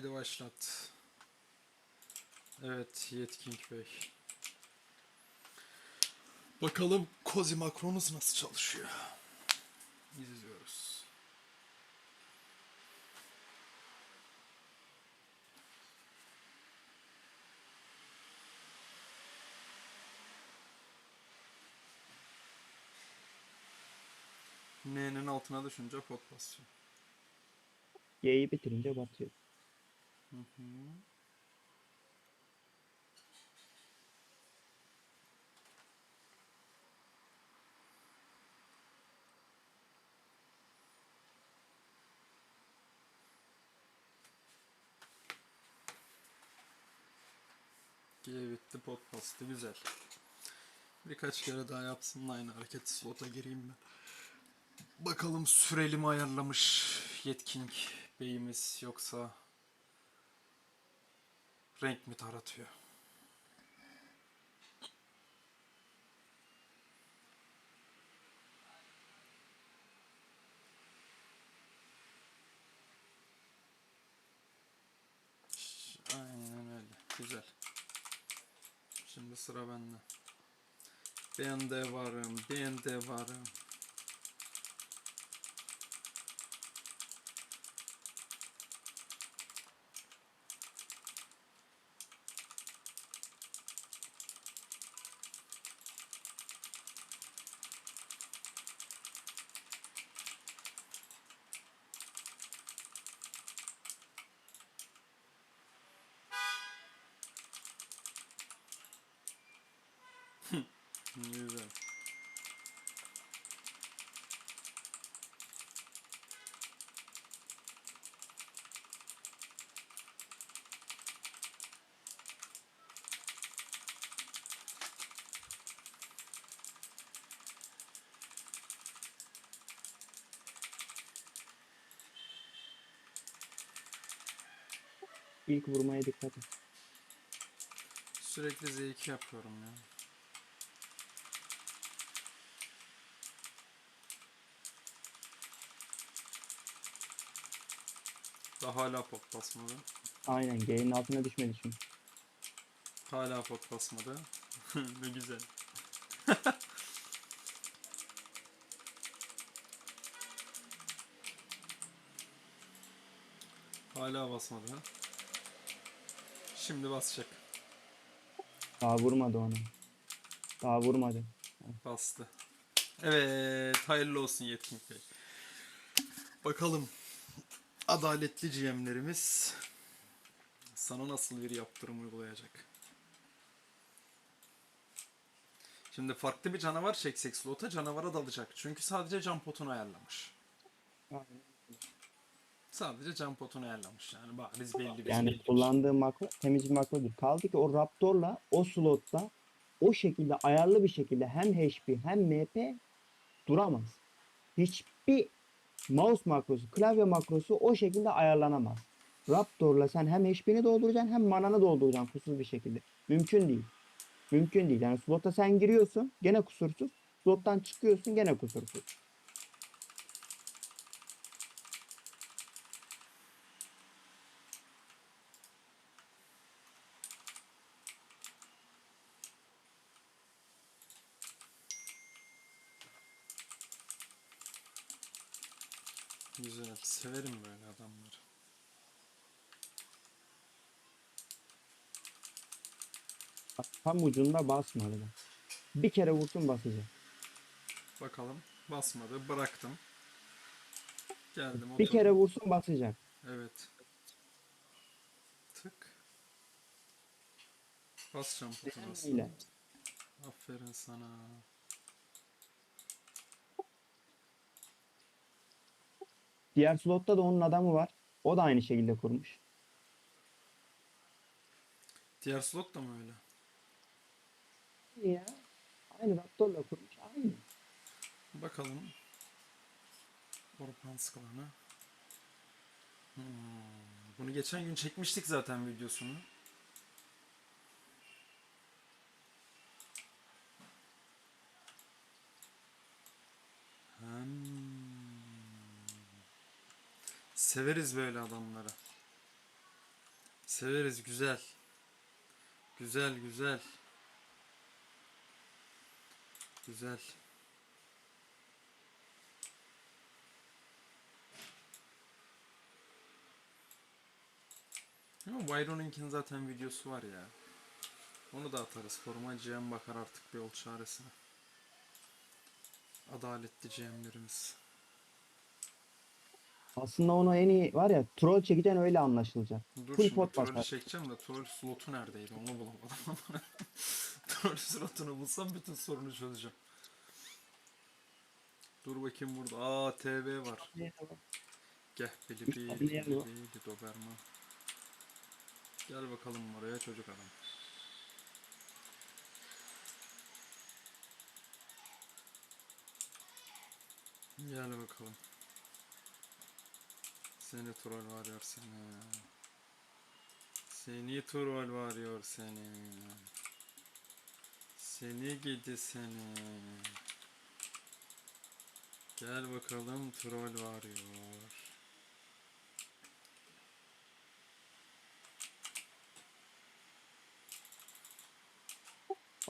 Haydi başlat. Evet Yetking Bey. Bakalım Kozi Makronuz nasıl çalışıyor. İzliyoruz. N'nin altına düşünce pot basıyor. Y'yi bitirince batıyor. Hı hı. Pot bastı güzel. Birkaç kere daha yapsın aynı hareketi slota gireyim ben. Bakalım süreli ayarlamış yetkin beyimiz yoksa renk mi taratıyor? Aynen öyle. Güzel. Şimdi sıra bende. Ben de varım, ben de varım. Güzel. İlk vurmaya dikkat et. Sürekli Z2 yapıyorum ya. Daha hala pot basmadı. Aynen G'nin altına düşmedi çünkü. Hala pot basmadı. ne güzel. hala basmadı. Şimdi basacak. Daha vurmadı ona. Daha vurmadı. Bastı. Evet, hayırlı olsun Yetkin Bey. Bakalım adaletli GM'lerimiz sana nasıl bir yaptırım uygulayacak? Şimdi farklı bir canavar çeksek slota canavara dalacak. Çünkü sadece can potunu ayarlamış. Sadece can potunu ayarlamış. Yani bariz belli bir Yani şey. kullandığı makro temiz bir makrodur. Kaldı ki o Raptor'la o slotta o şekilde ayarlı bir şekilde hem HP hem MP duramaz. Hiçbir mouse makrosu, klavye makrosu o şekilde ayarlanamaz. Raptor'la sen hem HP'ni dolduracaksın hem mananı dolduracaksın kusursuz bir şekilde. Mümkün değil. Mümkün değil. Yani slota sen giriyorsun gene kusursuz. Slottan çıkıyorsun gene kusursuz. Güzel. Severim böyle adamları. Bak, Tam ucunda basmadı. bak. Bir kere vursun basacak. Bakalım. Basmadı. Bıraktım. Geldim. Bir oturdum. kere vursun basacak. Evet. Tık. Basacağım Öyle. aslında. Aferin sana. Diğer slotta da onun adamı var. O da aynı şekilde kurmuş. Diğer slot da mı öyle? Ya. Aynı Raptor'la kurmuş. Aynı. Bakalım. Orpan skalanı. Hmm. Bunu geçen gün çekmiştik zaten videosunu. Severiz böyle adamları. Severiz güzel. Güzel güzel. Güzel. Ama Byron'unkinin zaten videosu var ya. Onu da atarız. Forma GM bakar artık bir yol çaresine. Adaletli GM'lerimiz. Aslında onu en iyi var ya troll çekeceksin öyle anlaşılacak. Dur Full şimdi pot basar. çekeceğim de troll slotu neredeydi onu bulamadım. troll slotunu bulsam bütün sorunu çözeceğim. Dur bakayım burada. Aa TV var. Gel bili bili bili doberman. Gel bakalım oraya çocuk adam. Gel bakalım. Seni troll varıyor seni. Seni troll varıyor seni. Seni gidi seni. Gel bakalım troll varıyor.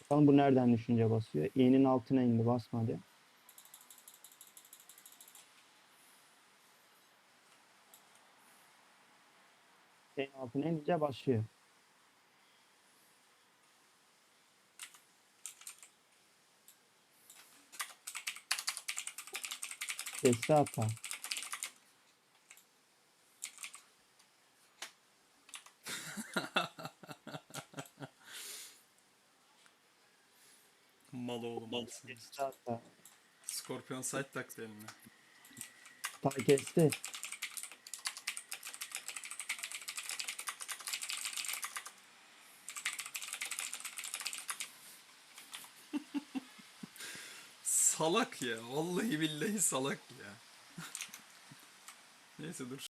Bakalım bu nereden düşünce basıyor. İğnenin altına indi basmadı. Şeyin altına inince başlıyor. Kesti hata. Mal oğlum al seni. Kesti hata. Scorpion side taktı eline. Ta kesti. Salak ya. Vallahi billahi salak ya. Neyse dur